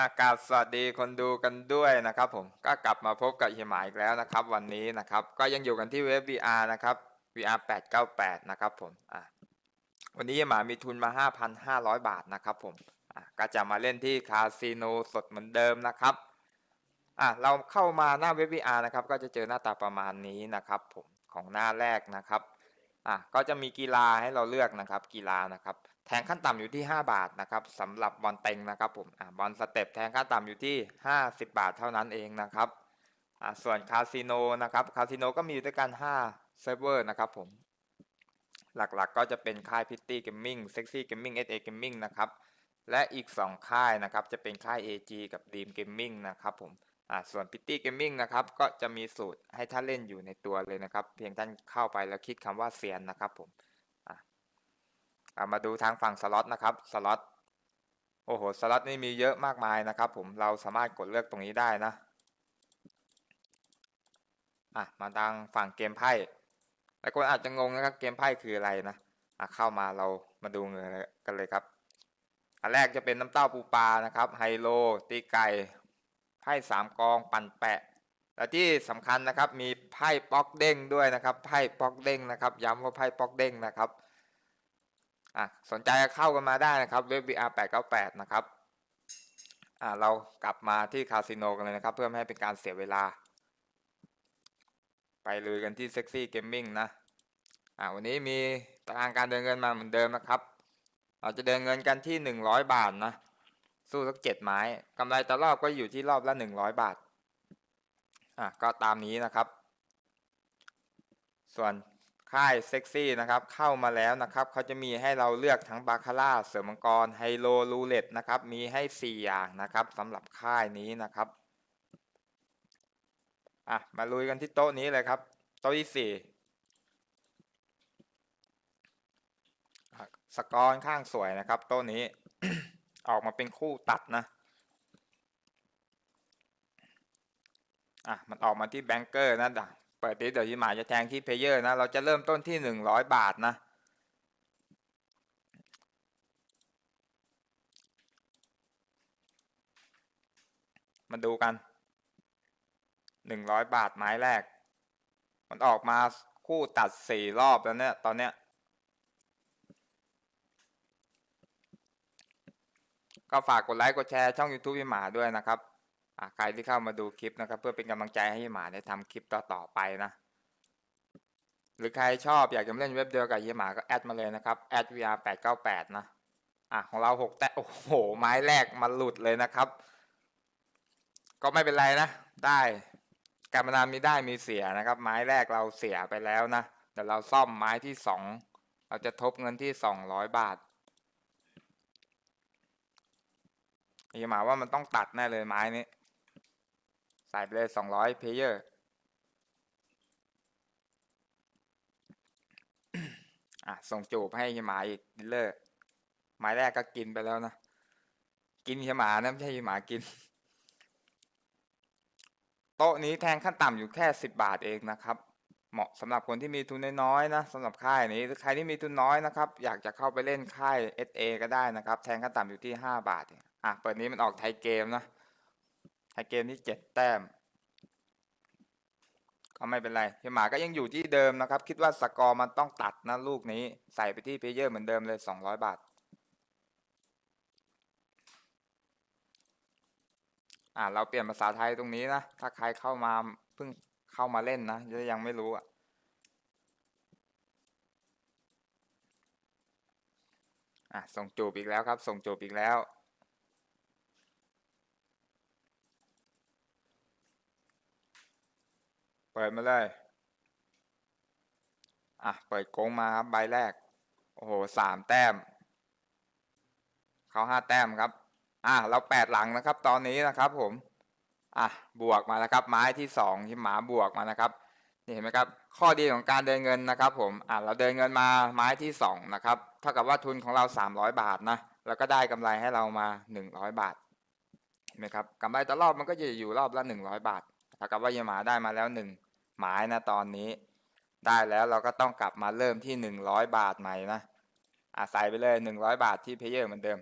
อากาศสวัสดีคนดูกันด้วยนะครับผมก็กลับมาพบกับเฮียหมาอีกแล้วนะครับ วันนี้นะครับก็ยังอยู่กันที่เว็บ VR นะครับ VR 898นะครับผมอะวันนี้เฮียหมามีทุนมา 5,500 บาทนะครับผมอะก็จะมาเล่นที่คาสิโนสดเหมือนเดิมนะครับอะเราเข้ามาหน้าเว็บ VR นะครับก็จะเจอหน้าตาประมาณนี้นะครับผมของหน้าแรกนะครับอะก็จะมีกีฬาให้เราเลือกนะครับกีฬานะครับ แทงขั้นต่ำอยู่ที่ 5 บาทนะครับสำหรับบอลเต็งนะครับผมอบอลสเต็ปแทงขั้นต่ำอยู่ที่ 50 บาทเท่านั้นเองนะครับส่วนคาสิโนนะครับคาสิโนก็มีด้วยกัน5เซิร์ฟเวอร์นะครับผมหลักๆก็จะเป็นค่ายพิตตี้เกมมิ่งเซ็กซี่เกมมิ่งเอสเอเกมมิ่งนะครับและอีก 2 ค่ายนะครับจะเป็นค่าย AG กับ Dream Gaming นะครับผมส่วนพิตตี้เกมมิ่งนะครับก็จะมีสูตรให้ท่านเล่นอยู่ในตัวเลยนะครับ เพียงท่านเข้าไปแล้วคลิกคำว่าเซียนนะครับผม มาดูทางฝั่งสล็อตนะครับสล็อตโอ้โหสล็อตนี่มีเยอะมากมายนะครับ ผมเราสามารถกดเลือกตรงนี้ได้นะอะมาทางฝั่งเกมไพ่หลายคนอาจจะงงนะครับเกมไพ่คืออะไรนะอะเข้ามาเรามาดูกันเลยครับอันแรกจะเป็นน้ำเต้าปูปลานะครับไฮโล ตีไก่ไพ่สามกองปั่นแปะและที่สำคัญนะครับมีไพ่ป๊อกเด้งด้วยนะครับไพ่ป๊อกเด้งนะครับ ย้ำว่าไพ่ป๊อกเด้งนะครับ อะสนใจเข้ากันมาได้นะครับเว็บ VR 898 นะครับอะเรากลับมาที่คาสิโนกันเลยนะครับ เพื่อไม่ให้เป็นการเสียเวลา ไปลุยกันที่เซ็กซี่เกมมิ่งนะอะวันนี้มีตารางการเดินเงินมาเหมือนเดิมนะครับ เราจะเดินเงินกันที่ 100 บาทนะ สู้สักเจ็ดไม้กำไรต่อรอบก็อยู่ที่รอบละ 100 บาทอะก็ตามนี้นะครับ ส่วน ค่ายเซ็กซี่นะครับเข้ามาแล้วนะครับเขาจะมีให้เราเลือกทั้งบาคาร่าเสือมังกรไฮโลรูเล็ตนะครับมีให้ 4 อย่างนะครับสำหรับค่ายนี้นะครับอะมาลุยกันที่โต๊ะนี้เลยครับ โต๊ะที่สี่สกอร์ข้างสวยนะครับ โต๊ะนี้ ออกมาเป็นคู่ตัดนะอะมันออกมาที่แบงเกอร์นะด่ะ เปิดดิเดี๋ยวที่หมายจะแทงที่เพเยอร์นะ เราจะเริ่มต้นที่หนึ่งร้อยบาทนะมาดูกันหนึ่งร้อยบาทไม้แรก มันออกมาคู่ตัดสี่รอบแล้วเนี่ยตอนเนี้ย ก็ฝากกดไลค์กดแชร์ช่อง YouTube พี่หมาด้วยนะครับ ใครที่เข้ามาดูคลิปนะครับ เพื่อเป็นกำลังใจให้หมาได้ทำคลิปต่อๆไปนะ หรือใครชอบอยากจะมาเล่นเว็บเดียวกับเฮียหมาก็แอดมาเลยนะครับแอด vr 8 9 8นะอะของเราหกแต่โอ้โห ไม้แรกมันหลุดเลยนะครับ ก็ไม่เป็นไรนะ ได้การพนันมีได้มีเสียนะครับ ไม้แรกเราเสียไปแล้วนะเดี๋ยวเราซ่อมไม้ที่สองเราจะทบเงินที่สองร้อยบาทเฮียหมาว่ามันต้องตัดแน่เลยไม้นี้ ใส่ไปเลยสองร้อยเพเยอร์อะส่งจูบให้หมาอีกดิลเลอร์ไม้แรกก็กินไปแล้วนะกินหมานะไม่ใช่หมากิน โต๊ะนี้แทงขั้นต่ำอยู่แค่สิบบาทเองนะครับ เหมาะสำหรับคนที่มีทุนน้อยๆนะสำหรับค่ายนี้ใครที่มีทุนน้อยนะครับ อยากจะเข้าไปเล่นค่าย SA ก็ได้นะครับ แทงขั้นต่ำอยู่ที่ห้าบาทเองอะเปิดนี้มันออกไทยเกมนะ ไทยเกมที่เจ็ดแต้ม ก็ไม่เป็นไรเฮียหมาก็ยังอยู่ที่เดิมนะครับ คิดว่าสกอร์มันต้องตัดนะลูกนี้ ใส่ไปที่เพเยอร์เหมือนเดิมเลยสองร้อยบาทอ่าเราเปลี่ยนภาษาไทยตรงนี้นะ ถ้าใครเข้ามาเพิ่งเข้ามาเล่นนะจะยังไม่รู้อะอะส่งจูบอีกแล้วครับ ส่งจูบอีกแล้ว เปิดมาเลย อะ เปิดโกงมาครับใบแรก โอ้โหสามแต้ม เขาห้าแต้มครับ อะ เราแปดหลังนะครับ ตอนนี้นะครับ ผม อะ บวกมานะครับ ไม้ที่สองที่หมาบวกมานะครับ นี่เห็นไหมครับ ข้อดีของการเดินเงินนะครับ ผม อะ เราเดินเงินมาไม้ที่สองนะครับ เท่ากับว่าทุนของเราสามร้อยบาทนะ แล้วก็ได้กำไรให้เรามาหนึ่งร้อยบาท เห็นไหมครับกำไรต่อรอบมันก็จะอยู่รอบละหนึ่งร้อยบาทเท่ากับว่ายหมาได้มาแล้วหนึ่ง หมายนะตอนนี้ ได้แล้วเราก็ต้องกลับมาเริ่มที่หนึ่งร้อยบาทใหม่นะอาใส่ไปเลยหนึ่งร้อยบาทที่เพเยอร์เหมือนเดิม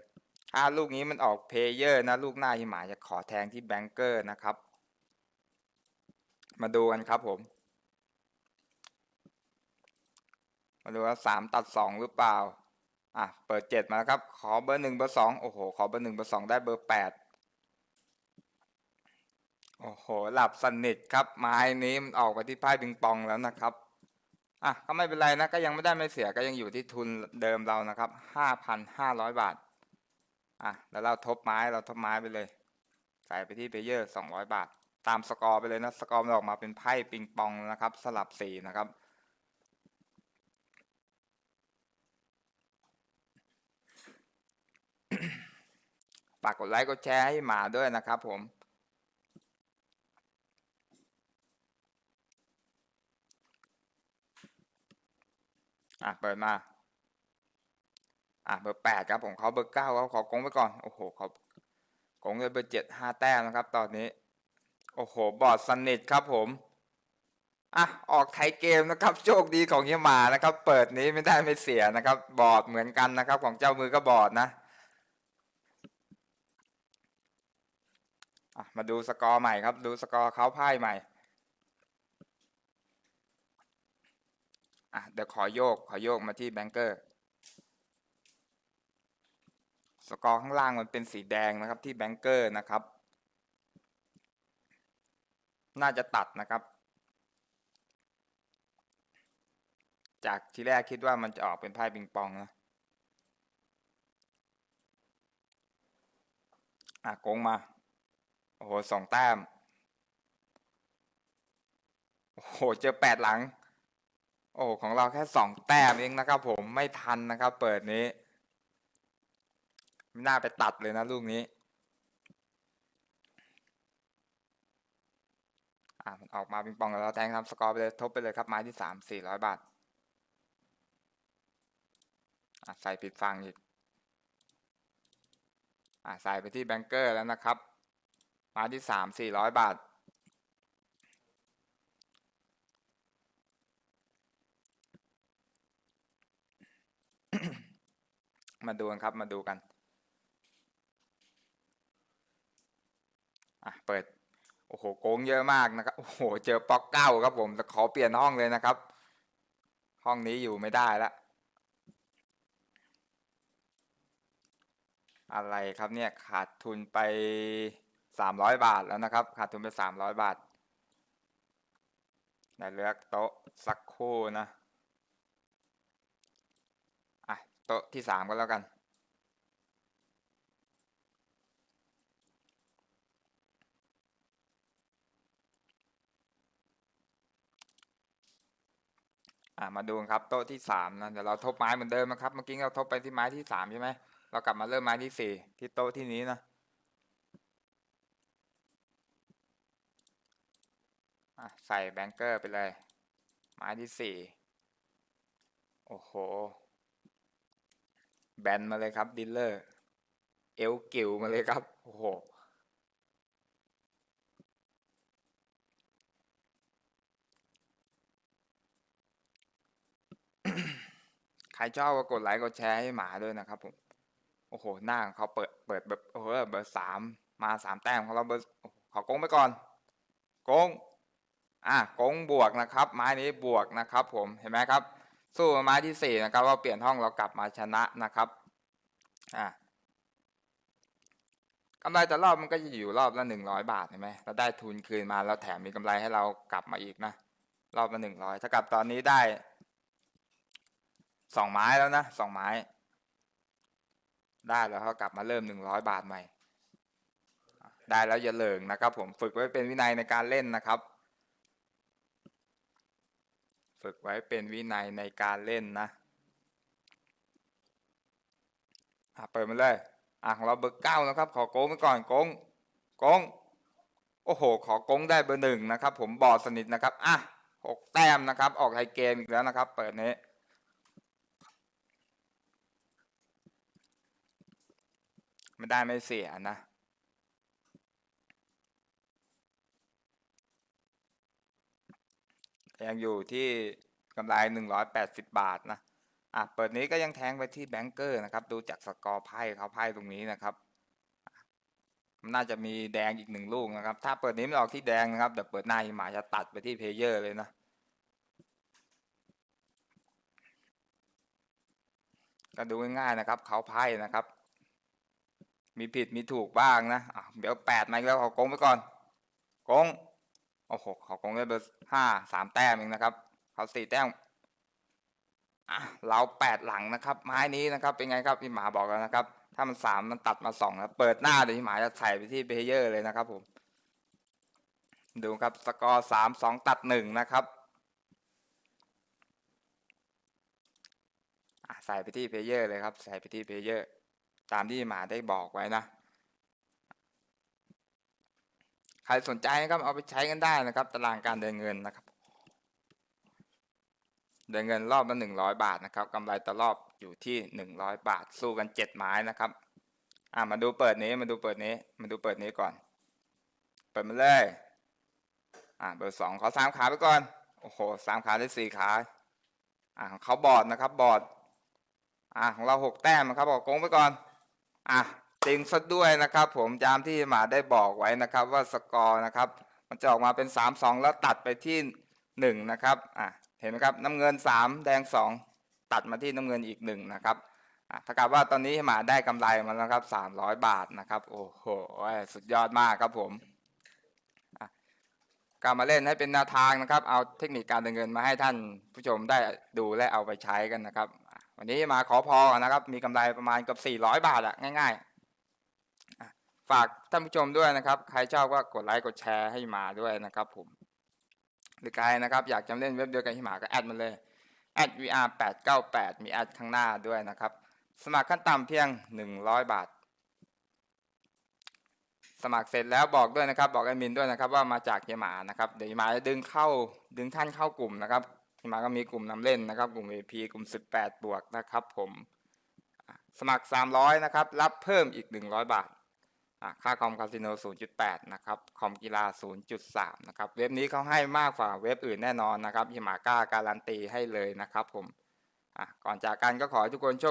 ถ้าลูกนี้มันออกเพลเยอร์นะ ลูกหน้าฮิหมายจะขอแทงที่แบงเกอร์นะครับ มาดูกันครับผม มาดูว่าสามตัดสองหรือเปล่าอะเปิดเจ็ดมาแล้วครับ ขอเบอร์หนึ่งเบอร์สองโอ้โห ขอเบอร์หนึ่งเบอร์สองได้เบอร์แปด โอ้โห หลับสนิทครับ ไม้นี้มันออกไปที่ไพ่ปิงปองแล้วนะครับ อะ ก็ไม่เป็นไรนะ ก็ยังไม่ได้ไม่เสีย ก็ยังอยู่ที่ทุนเดิมเรานะครับห้าพันห้าร้อยบาท อะ แล้วเราทบไม้ เราทบไม้ไปเลย ใส่ไปที่เพเยอร์สองร้อยบาท ตามสกอร์ไปเลยนะ สกอร์มันออกมาเป็นไพ่ปิงปองนะครับ สลับสีนะครับฝากกดไลค์กดแชร์ให้หมาด้วยนะครับผม อะเปิดมา อะเบอร์แปดครับผมเขาเบอร์เก้าเขาขอกงไปก่อน โอ้โหเขากงเลยเบอร์เจ็ดห้าแต้มนะครับ ตอนนี้ โอ้โห บอดสนิทครับผม อะ ออกไทยเกมนะครับ โชคดีของเฮียหมานะครับ เปิดนี้ไม่ได้ไม่เสียนะครับ บอดเหมือนกันนะครับ ของเจ้ามือก็บอดนะอะมาดูสกอร์ใหม่ครับ ดูสกอร์เขาไพ่ใหม่ อะเดี๋ยวขอโยกขอโยกมาที่แบงเกอร์สกอร์ข้างล่างมันเป็นสีแดงนะครับที่แบงเกอร์นะครับ น่าจะตัดนะครับ จากที่แรกคิดว่ามันจะออกเป็นไพ่ปิงปองนะอะโกงมา โอ้โหสองแต้ม โอ้โห เจอแปดหลัง โอ้ของเราแค่สองแต้มเองนะครับผมไม่ทันนะครับ เปิดนี้ไม่น่าไปตัดเลยนะลูกนี้ อ่ามันออกมาปิงปองแล้วเราแทงทำสกอร์ไปเลยทบไปเลยครับไม้ที่สามสี่ร้อยบาทอะใส่ผิดฝั่งอีกอะใส่ไปที่แบงเกอร์แล้วนะครับ ไม้ที่สามสี่ร้อยบาท มาดูกันครับมาดูกันอะเปิดโอ้โหโกงเยอะมากนะครับโอ้โหเจอป๊อกเก้าครับผมขอเปลี่ยนห้องเลยนะครับ ห้องนี้อยู่ไม่ได้ล้วอะไรครับเนี่ยขาดทุนไปสามร้อยบาทแล้วนะครับ ขาดทุนไปสามร้อยบาทได้เลือกโต๊ะสักครู่นะ อะ โต๊ะที่สามก็แล้วกันอะมาดูครับโต๊ะที่สามนะเดี๋ยวเราทบไม้เหมือนเดิมนะครับเมื่อกี้เราทบไปที่ไม้ที่สามใช่ไหมเรากลับมาเริ่มไม้ที่สี่ที่โต๊ะที่นี้นะอะใส่แบงเกอร์ไปเลย ไม้ที่สี่โอ้โห แบนมาเลยครับดิลเลอร์ เอลกิวมาเลยครับ โอ้โห ใครชอบก็กดไลค์กดแชร์ให้หมาด้วยนะครับผม โอ้โห หน้าของเขาเปิดเปิดแบบโอ้โหเบอร์สามมาสามแต้มของเราเบอร์ขอโกงไปก่อน โกงอะโกงบวกนะครับ ไม้นี้บวกนะครับผมเห็นไหมครับ สู้ไม้ที่สี่นะครับว่าเปลี่ยนห้องเรากลับมาชนะนะครับอะกำไรแต่รอบมันก็จะอยู่รอบละหนึ่งร้อยบาทเห็นไหมเราได้ทุนคืนมาแล้วแถมมีกำไรให้เรากลับมาอีกนะรอบละหนึ่งร้อยถ้ากลับตอนนี้ได้สองไม้แล้วนะสองไม้ ได้แล้วเขากลับมาเริ่มหนึ่งร้อยบาทใหม่ ได้แล้วอย่าเลิงนะครับ ผมฝึกไว้เป็นวินัยในการเล่นนะครับ ฝึกไว้เป็นวินัยในการเล่นนะอะเปิดมาเลยอะของเราเบอร์เก้านะครับ ขอโกงไปก่อนโกงโกงโอ้โห ขอโกงได้เบอร์หนึ่งนะครับ ผมบอดสนิทนะครับอะหกแต้มนะครับ ออกไทยเกมอีกแล้วนะครับ เปิดนี้ไม่ได้ไม่เสียนะ ยังอยู่ที่กำไรหนึ่งร้อยแปดสิบบาทนะอะเปิดนี้ก็ยังแทงไปที่แบงเกอร์นะครับ ดูจากสกอร์ไพ่เขาไพ่ตรงนี้นะครับมันน่าจะมีแดงอีกหนึ่งลูกนะครับ ถ้าเปิดนี้ไม่ออกที่แดงนะครับเดี๋ยวเปิดหน้าหิมาจะตัดไปที่เพเยอร์เลยนะก็ดูง่ายๆนะครับเขาไพ่นะครับ มีผิดมีถูกบ้างนะอะเดี๋ยวแปดมาอีกแล้วเขากงไปก่อนกง โอ้โหเขาโกงได้เบอร์ห้าสามแต้มเองนะครับ เขาสี่แต้มอะเราแปดหลังนะครับ ไม้นี้นะครับ เป็นไงครับพี่หมาบอกแล้วนะครับ ถ้ามันสามมันตัดมาสองนะเปิดหน้าเดี๋ยวพี่หมาจะใส่ไปที่เพเยอร์เลยนะครับผม ดูครับสกอร์สามสองตัดหนึ่งนะครับใส่ไปที่เพเยอร์เลยครับ ใส่ไปที่เพเยอร์ตามที่หมาได้บอกไว้นะ ใครสนใจนะครับเอาไปใช้กันได้นะครับ ตารางการเดินเงินนะครับ เดินเงินรอบละหนึ่งร้อยบาทนะครับกำไรต่อรอบอยู่ที่หนึ่งร้อยบาท สู้กันเจ็ดไม้นะครับอะมาดูเปิดนี้มาดูเปิดนี้ มาดูเปิดนี้ก่อน เปิดมาเลยอะเบอร์สองขอสามขาไปก่อนโอ้โหสามขาได้สี่ขาอะของเขาบอดนะครับบอดอะของเราหกแต้มนะครับบอกโกงไปก่อนอะ จริงซะด้วยนะครับ ผมตามที่หมาได้บอกไว้นะครับ ว่าสกอร์นะครับ มันจะออกมาเป็นสามสองแล้วตัดไปที่หนึ่งนะครับอะเห็นไหมครับน้ำเงินสามแดงสองตัดมาที่น้ำเงินอีกหนึ่งนะครับอะถ้ากับว่าตอนนี้หมาได้กำไรมาแล้วครับสามร้อยบาทนะครับ โอ้โหสุดยอดมากครับผมอะการมาเล่นให้เป็นแนวทางนะครับ เอาเทคนิคการดินเงินมาให้ท่านผู้ชมได้ดูและเอาไปใช้กันนะครับ วันนี้มาขอพอนะครับ มีกำไรประมาณกับ 400 บาทอะง่าย ๆ ฝากท่านผู้ชมด้วยนะครับ ใครชอบก็กดไลค์กดแชร์ให้มาด้วยนะครับผมหรือใครนะครับ อยากจะเล่นเว็บเดียวกันที่หมาก็แอดมาเลยแอด vr 8 9 8มีแอดข้างหน้าด้วยนะครับ สมัครขั้นต่ำเพียง 100 บาท สมัครเสร็จแล้วบอกด้วยนะครับ บอกแอดมินด้วยนะครับ ว่ามาจากเฮียหมานะครับเดี๋ยวยหมาจะดึงเข้าดึงท่านเข้ากลุ่มนะครับที่มาก็มีกลุ่มนำเล่นนะครับ กลุ่ม VP กลุ่ม 18 บวกนะครับ ผม สมัคร 300 นะครับ รับเพิ่มอีก 100 บาทอะ ค่าคอมคาสิโน 0.8 นะครับ คอมกีฬา 0.3 นะครับ เว็บนี้เขาให้มากกว่าเว็บอื่นแน่นอนนะครับยิมาก้าการันตีให้เลยนะครับผมก่อนจากกันก็ขอให้ทุกคนโชค